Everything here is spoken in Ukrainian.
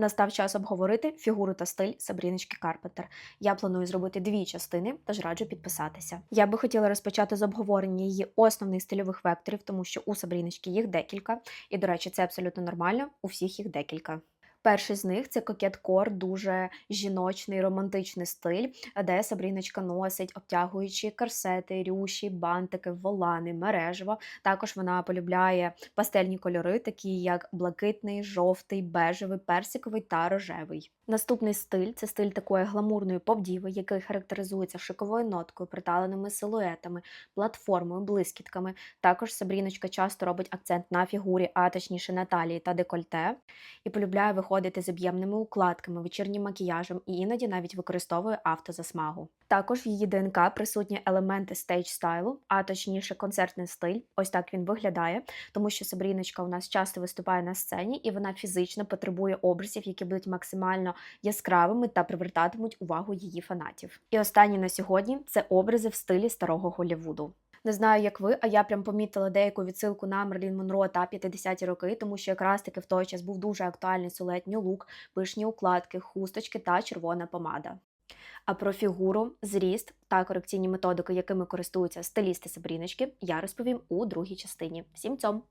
Настав час обговорити фігуру та стиль Сабріночки Карпентер. Я планую зробити дві частини, тож раджу підписатися. Я би хотіла розпочати з обговорення її основних стильових векторів, тому що у Сабріночки їх декілька, і, до речі, це абсолютно нормально, у всіх їх декілька. Перший з них це кокет-кор, дуже жіночний, романтичний стиль, де Сабріночка носить обтягуючі корсети, рюші, бантики, волани, мережево. Також вона полюбляє пастельні кольори, такі як блакитний, жовтий, бежевий, персиковий та рожевий. Наступний стиль це стиль такої гламурної поп-діви, який характеризується шиковою ноткою, приталеними силуетами, платформою, блискітками. Також Сабріночка часто робить акцент на фігурі, а точніше на талії та декольте, і полюбляє виходити з об'ємними укладками, вечірнім макіяжем і іноді навіть використовує автозасмагу. Також в її ДНК присутні елементи стейдж стайлу, а точніше концертний стиль. Ось так він виглядає, тому що Сабріночка у нас часто виступає на сцені, і вона фізично потребує образів, які будуть максимально яскравими та привертатимуть увагу її фанатів. І останнє на сьогодні це образи в стилі старого Голлівуду. Не знаю, як ви, а я прям помітила деяку відсилку на Мерлін Монро та 50-ті роки, тому що якраз таки в той час був дуже актуальний сулетній лук, пишні укладки, хусточки та червона помада. А про фігуру, зріст та корекційні методики, якими користуються стилісти Сабріночки, я розповім у другій частині. Всім цьому!